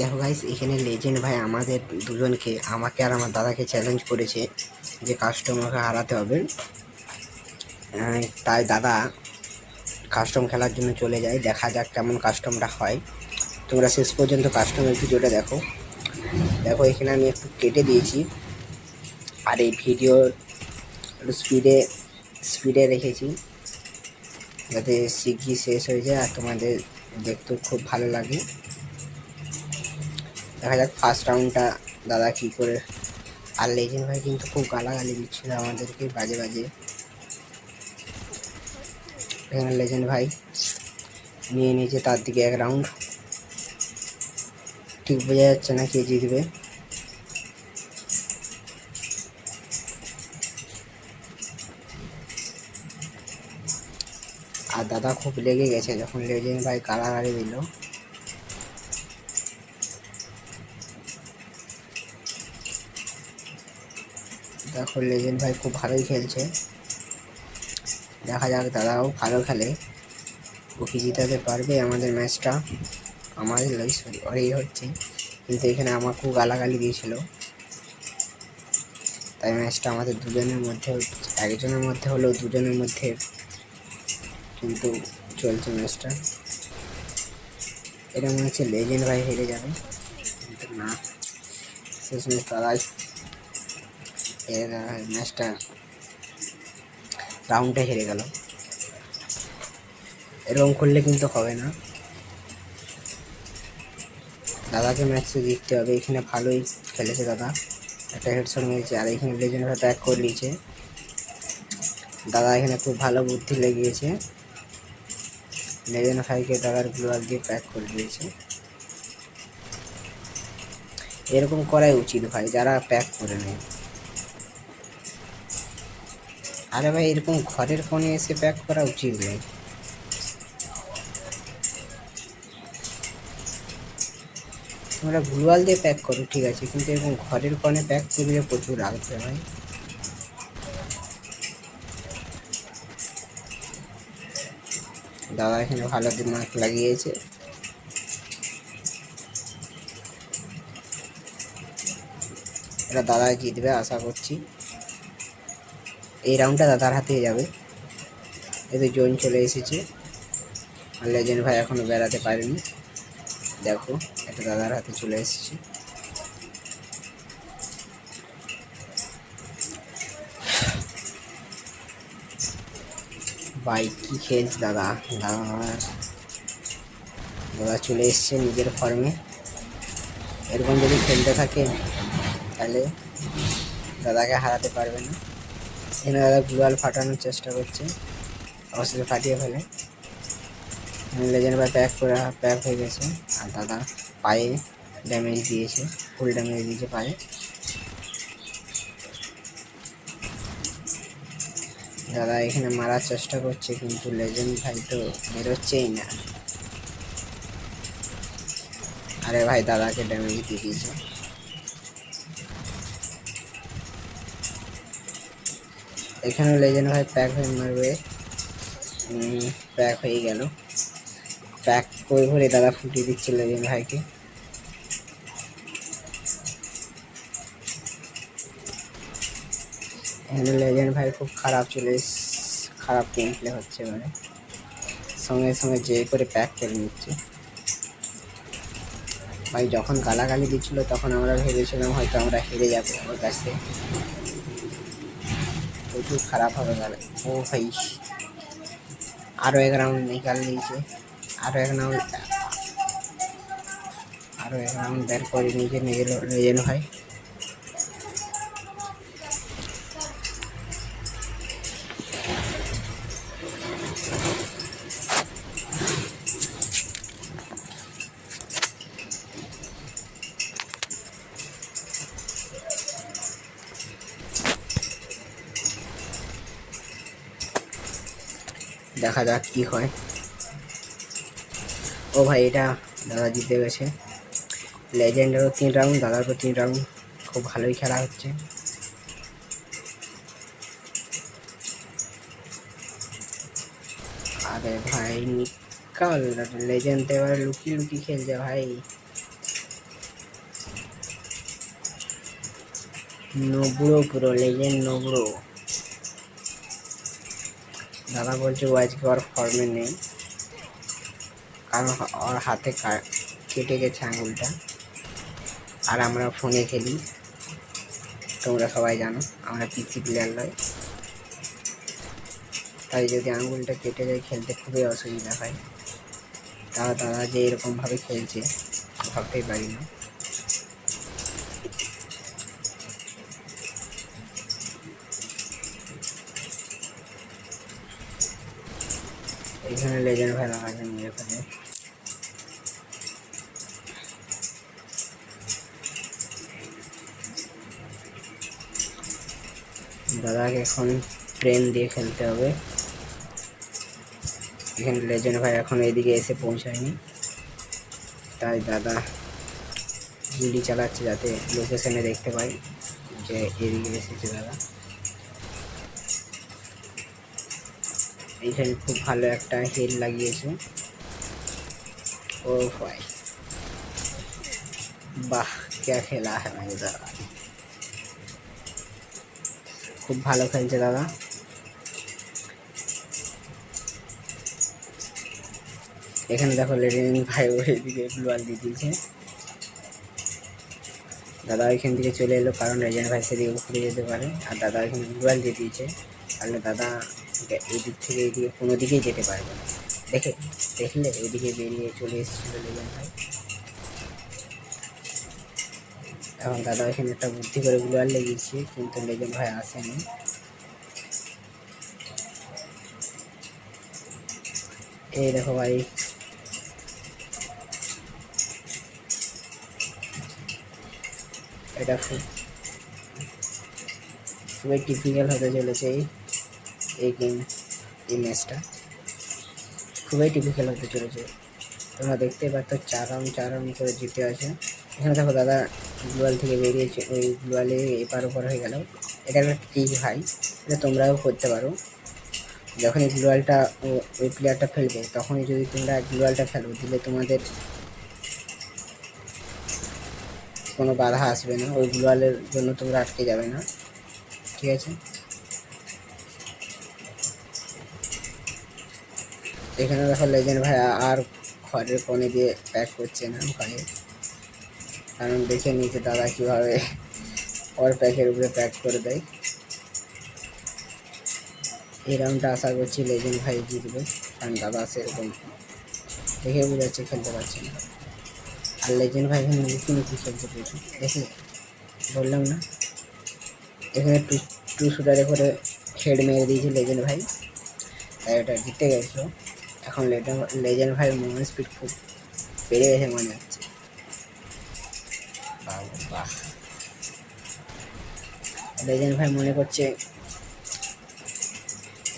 দেখো গাইস এখানে লেজেন্ড ভাই আমাদের দুজনকে, আমাকে আর আমার দাদাকে চ্যালেঞ্জ করেছে যে কাস্টমারকে হারাতে হবে। তাই দাদা কাস্টম খেলার জন্য চলে যায়, দেখা যাক কেমন কাস্টমটা হয়। তোমরা শেষ পর্যন্ত কাস্টমের ভিডিওটা দেখো। দেখো, এখানে আমি একটু কেটে দিয়েছি। আর এই ভিডিও একটু স্পিডে স্পিডে রেখেছি। যাতে শিগগির শেষ হয়ে যায় আর তোমাদের দেখতেও খুব ভালো লাগে। দেখা যাক ফার্স্ট রাউন্ডটা দাদা কী করে। আর লেজেন্ড ভাই কিন্তু খুব গালাগালি দিচ্ছিল আমাদেরকে বাজে বাজে। এখানে লেজেন্ড ভাই নিয়ে নিয়েছে তার দিকে এক রাউন্ড ঠিক বোঝা যাচ্ছে না কে জিতবে। আর দাদা খুব লেগে গেছে যখন লেজেন্ড ভাই গালাগালি দিল। দেখো লেজেন্ড ভাই খুব ভালোই খেলছে। দেখা যাক দাদাও ভালো খেলে। ও কি জিতাতে পারবে আমাদের ম্যাচটা? আমাদের সরি ওরই হচ্ছে। কিন্তু এখানে আমার খুব গালাগালি দিয়েছিল। তাই ম্যাচটা আমাদের দুজনের মধ্যে একজনের মধ্যে হলেও দুজনের মধ্যে কিন্তু চলছে ম্যাচটা। এটা মনে হচ্ছে লেজেন্ড ভাই হেরে যাবে। কিন্তু না, শেষমেশ দাদাই এর ম্যাচটা রাউন্ডে হেরে গেল। এরকম করলে কিন্তু হবে না। দাদাকে ম্যাচে জিততে হবে, এখানে ভালোই খেলেছে দাদা। একটা হেডশট মেরেছে, আর এখানে লেজেন্ড প্যাক করে নিয়েছে। দাদা এখানে খুব ভালো বুদ্ধি লেগিয়েছে। লেজেন্ড ভাইকে দাদার গ্লোয়াল দিয়ে প্যাক করে দিয়েছে। এরকম করাই উচিত ভাই, যারা প্যাক করে নেয়। আরে ভাই এরকম ঘরের ফোনে এসে প্যাক করা উচিত নেই তোমরা গ্লুয়াল দিয়ে প্যাক করো, ঠিক আছে, কিন্তু এরকম ঘরের ফোনে প্যাক করলে প্রচুর লাগবে ভাই। দাদা এখানে ভালো দিমাগ লাগিয়েছে। এটা দাদা জিতবে, আশা করছি। এই রাউন্ডটা দাদার হাতে যাবে। এতে জোন চলে এসেছে। আর লেজেন্ড ভাই এখনও বেড়াতে পারেনি। দেখো এটা দাদার হাতে চলে এসেছে। ভাই, কি খেলছে দাদা? দাদা দাদা চলে এসছে নিজের ফর্মে এরকম যদি খেলতে থাকে, তাহলে দাদাকে হারাতে পারবে না। এখানে দাদা গুলাল ফাটানোর চেষ্টা করছে। অবশ্যই ফাটিয়ে ফেলে। লেজেন্ড ভাই প্যাক করে প্যাক হয়ে গেছে। আর দাদা পায়ে ড্যামেজ দিয়েছে ফুল ড্যামেজ দিয়েছে পায়ে। দাদা এখানে মারার চেষ্টা করছে, কিন্তু লেজেন্ড ভাই তো বেরোচ্ছেই না। আরে ভাই, দাদাকে ড্যামেজ দিয়ে দিয়েছে। এখানে লেজেন্ড ভাই প্যাক হয়ে মারবে। প্যাক হয়ে গেল। প্যাক করে ভরে দাদা ফুটিয়ে দিচ্ছে লেজেন্ড ভাইকে এখানে লেজেন্ড ভাই খুব খারাপ চলে খারাপ গেম প্লে হচ্ছে মানে। সঙ্গে সঙ্গে যে করে প্যাক করে নিচ্ছে। ভাই, যখন গালাগালি দিচ্ছিল তখন আমরা ভেবেছিলাম হয়তো আমরা হেরে যাব ওর কাছে। প্রচুর খারাপ হবে গেলে ও ভাই আরও এক রাউন্ড নিকাল নিয়েছে আরও এক রাউন্ড আরও এক রাউন্ড বের করে নিজে নিজের লেজেন্ড ভাই। দেখা যাক কি হয়। ও ভাই, এটা দাদা জিতে গেছে। লেজেন্ডেরও তিন রাউন্ড দাদারও তিন রাউন্ড খুব ভালোই খেলা হচ্ছে। আরে ভাই, নিকাল লেজেন্ড এবার লুকি লুকি খেলছে ভাই। নবুড়ো পুরো লেজেন্ড নবুড়ো দাদা বলছে ও আজকে ওর ফর্মে নেই। কারণ ওর হাতে কেটে গেছে আঙুলটা। আর আমরা ফোনে খেলি। তোমরা সবাই জানো, আমরা পিসি প্লেয়ার নয় তাই যদি আঙুলটা কেটে যায়, খেলতে খুবই অসুবিধা হয়। তারা দাদা যে এরকমভাবে খেলছে, ভাবতেই পারি না এখানে লেজেন্ড লাগাচ্ছে মেরে ফেলে দাদাকে এখন ট্রেন দিয়ে খেলতে হবে। এখানে লেজেন্ড ভাই এখন এদিকে এসে পৌঁছায়নি। তাই দাদা গুলি চালাচ্ছে যাতে লোকেশনে দেখতে পাই যে এদিকে এসেছে দাদা। এইখানে খুব ভালো একটা হেল লাগিয়েছে ও ভাই বাহ কে খেলা है मेरे दादा খুব ভালো খেলছে দাদা এখানে দেখো লেডিন ভাই ওর এদিকে গ্লোয়াল দিয়ে দিয়েছে দাদা ওইখান থেকে চলে এলো কারণ রেজেন্ট ভাই সেদিকে ঘুরে যেতে পারে আর দাদা ওইখানে গ্লোয়াল দিয়ে দিয়েছে তাহলে দাদা এ- এই দিক থেকে এইদিকে কোনো দিকেই যেতে পারবে না। দেখে দেখলে ওইদিকে বেরিয়ে চলে এসেছিল লেজেন্ড ভাই এখন দাদা ওইখানে একটা বুদ্ধি করে গ্লোয়াল লেগেছে, কিন্তু লেজেন্ড ভাই আসেনি। এই দেখো ভাই। এটা খুব খুবই টিপিক্যাল হতে চলেছে এই। এই গেম এই ম্যাচটা খুবই টিপিক্যাল হতে চলেছে। তোমরা দেখতেই পাচ্ছ, চার রাউন্ড চার রাউন্ড করে জিতে আছে। এখানে দেখো দাদা গ্লোয়াল থেকে বেরিয়েছে, ওই গ্লোয়ালে এপার ওপার হয়ে গেল। এটা একটা ট্রিক ভাই, এটা তোমরাও করতে পারো। যখন এই গ্লোয়ালটা ওই প্লেয়ারটা ফেলবে, তখনই যদি তোমরা গ্লোয়ালটা ফেলো, দিলে তোমাদের কোনো বাধা আসবে না। ওই গ্লোয়ালের জন্য তোমরা আটকে যাবে না। ঠিক আছে? এখানে দেখো লেজেন্ড ভাই আর ঘরের কোণে দিয়ে প্যাক করছে না ঘরে। কারণ দেখে নিয়েছে দাদা কীভাবে ওর প্যাকের উপরে প্যাক করে দেয়। এই রাউন্ডটা আশা করছি লেজেন্ড ভাই জিতবে, কারণ দাদা সেরকম দেখে বোঝাচ্ছে, খেলতে পারছে না। আর লেজেন্ড ভাই এখানে লুকি লুকি খেলতে পেরেছে দেখলে? বললাম না। এখানে টু টু শুটারে করে হেড মেরে দিয়েছে লেজেন্ড ভাই। তাই ওটা জিতে গেছিল এখন লেজেন্ড ভাইয়ের মুভমেন্ট স্পিড খুব বেড়ে গেছে মনে হচ্ছে। লেজেন্ড ভাই মনে করছে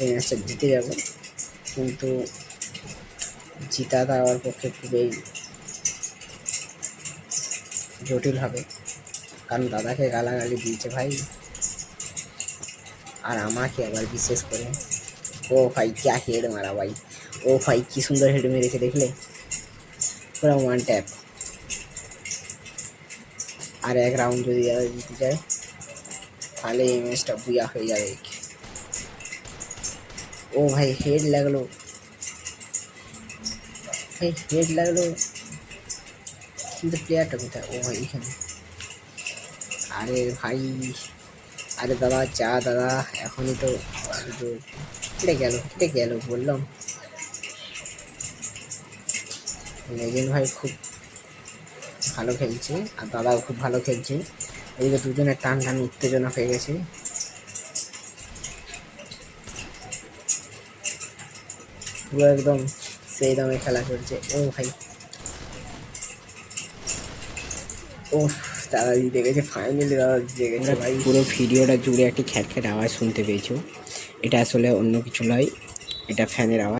এই ম্যাচটা জিতে যাব কিন্তু জিতাটা আমার পক্ষে খুবই জটিল হবে। কারণ দাদাকে গালাগালি দিয়েছে ভাই। আর আমাকে আবার বিশেষ করে ও ভাই ক্যা হেড মারা ভাই। ও ভাই, কি সুন্দর হেড মেরেছে, দেখলে? পুরো ওয়ান ট্যাপ আর এক রাউন্ড যদি জিতে যায়, তাহলে এই ম্যাচটা বুয়া হয়ে যাবে। ও ভাই হেড লাগল। ভাই হেড লাগল। কিন্তু প্লেয়ারটা কোথায়? ও ভাই, এখানে। আরে ভাই, আরে দাদা চা দাদা, এখনই তো শুধু কেটে গেল কেটে গেল, বললাম। লেজেন্ড ভাই খুব ভালো খেলছে আর দাদাও খুব ভালো খেলছে। এই এদিকে দুজনের টান টান উত্তেজনা হয়ে গেছে। পুরো একদম সেই দামে খেলা চলছে। ও ভাই। ও দাদা জিতে গেছে ফাইনালি দাদা জিতে গেছে ভাই। পুরো ভিডিওটা জুড়ে একটি খ্যাট খ্যাট আওয়াজ শুনতে পেয়েছ। এটা আসলে অন্য কিছু নয় এটা ফ্যানের আওয়াজ।